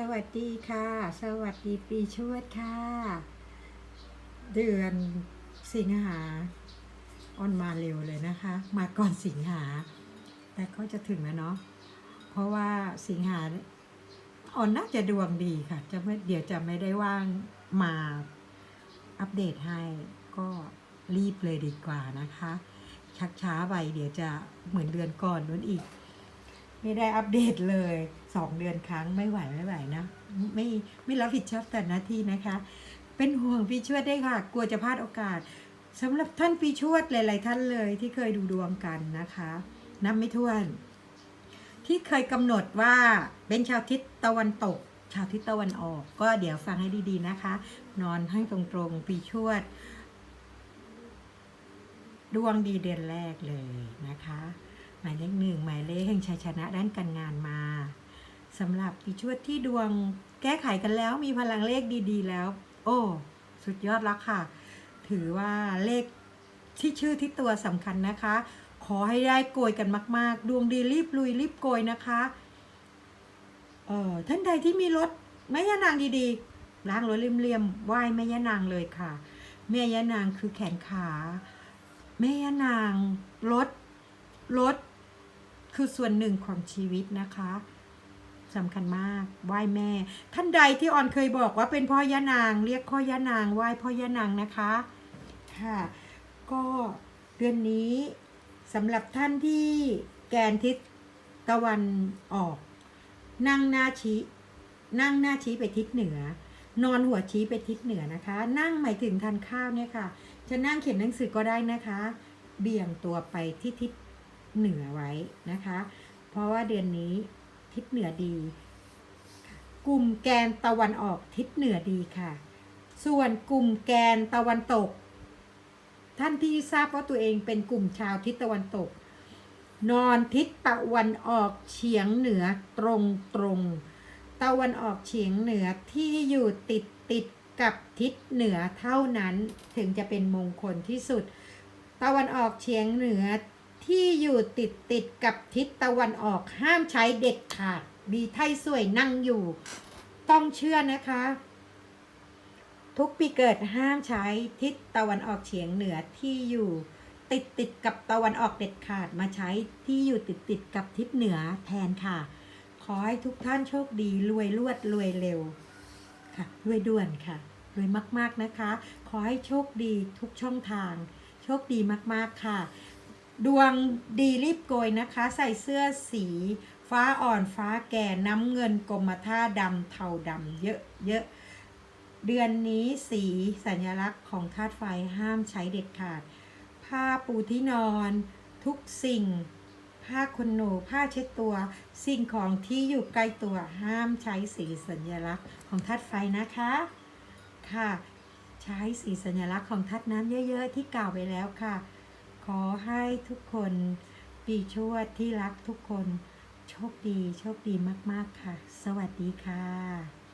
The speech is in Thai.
สวัสดีค่ะ สวัสดีปีชวดค่ะ เดือนสิงหาออนมาเร็วเลยนะคะ มาก่อนสิงหา แต่ก็จะถึงแล้วเนาะเพราะว่าสิงหาออนน่าจะดวงดีค่ะ จะไม่เดี๋ยวจะไม่ได้ว่างมาอัปเดตให้ก็รีบเลยดีกว่านะคะ ชักช้าไปเดี๋ยวจะเหมือนเดือนก่อนนู้นอีก ไม่ได้อัปเดตเลย สองเดือนครั้งไม่ไหวไม่ไหวนะไม่ไม่รับผิดชอบแต่หน้าที่นะคะ เป็นห่วงพี่ชวดได้ค่ะ กลัวจะพลาดโอกาสสำหรับท่านพี่ชวดหลาย ๆ ท่านเลยที่เคยดูดวงกันนะคะนับไม่ถ้วน ที่เคยกำหนดว่าเป็นชาวทิศตะวันตก ชาวทิศตะวันออก ก็เดี๋ยวฟังให้ดี ๆ นะคะ นอนให้ตรงๆพี่ชวด ดวงดีเดือนแรกเลยนะคะ หมายเลขหนึ่งหมายเลขแห่งชัยชนะด้านการงานมา สำหรับปีชวดที่ดวงแก้ไขกันแล้วมีพลังเลขดีๆ แล้ว โอ้ สุดยอดแล้วค่ะ ถือว่าเลขที่ชื่อที่ตัวสำคัญนะคะ ขอให้ได้โกยกันมาก ๆ ดวงดีรีบลุยรีบโกยนะคะเอ่อท่านใดที่มีรถแม่ย่านางดีๆล้างรถเรียมๆไหว้แม่ย่านางเลยค่ะ แม่ย่านางคือแขนขาแม่ย่านางรถรถคือส่วนหนึ่งของชีวิตนะคะ สำคัญมากไหว้แม่ ท่านใดที่ออนเคยบอกว่าเป็นพ่อย่านาง เรียกพ่อย่านางไหว้พ่อย่านางนะคะค่ะก็เดือนนี้สำหรับท่านที่แกนทิศตะวันออก นั่งหน้าชี้นั่งหน้าชี้ไปทิศเหนือ นอนหัวชี้ไปทิศเหนือนะคะ นั่งหมายถึงทานข้าวเนี่ยค่ะ จะนั่งเขียนหนังสือก็ได้นะคะ เบี่ยงตัวไปที่ทิศเหนือไว้นะคะ เพราะว่าเดือนนี้ ทิศเหนือดี กลุ่มแกนตะวันออกทิศเหนือดีค่ะ ส่วนกลุ่มแกนตะวันตก ท่านที่ทราบว่าตัวเองเป็นกลุ่มชาวทิศตะวันตก นอนทิศตะวันออกเฉียงเหนือตรงตรงตะวันออกเฉียงเหนือที่อยู่ติดติดกับทิศเหนือเท่านั้นถึงจะเป็นมงคลที่สุด ตะวันออกเฉียงเหนือ ที่อยู่ติดติดกับทิศตะวันออกห้ามใช้เด็ดขาด มีไทยสวยนั่งอยู่ ต้องเชื่อนะคะ ทุกปีเกิดห้ามใช้ทิศตะวันออกเฉียงเหนือที่อยู่ติดติดกับตะวันออกเด็ดขาดมาใช้ที่อยู่ติดติดกับทิศเหนือแทนค่ะ ขอให้ทุกท่านโชคดีรวยรวดรวยเร็วค่ะรวยด่วนค่ะรวยมาก ๆ นะคะ ขอให้โชคดีทุกช่องทาง โชคดีมาก ๆ ค่ะ ดวงดีรีบโกยนะคะ ใส่เสื้อสี ฟ้าอ่อนฟ้าแก่น้ำเงินกรมท่าดำเทาดำเยอะเยอะเดือนนี้สีสัญลักษณ์ของธาตุไฟห้ามใช้เด็ดขาด ผ้าปูที่นอน ทุกสิ่ง ผ้าขนหนูผ้าเช็ดตัว สิ่งของที่อยู่ใกล้ตัวห้ามใช้สีสัญลักษณ์ของธาตุไฟนะคะ ค่ะ ใช้สีสัญลักษณ์ของธาตุน้ำเยอะ ๆ ที่กล่าวไปแล้วค่ะ ขอให้ทุกคนปีชวดที่รักทุกคน โชคดี โชคดีมาก ๆ ค่ะ สวัสดีค่ะ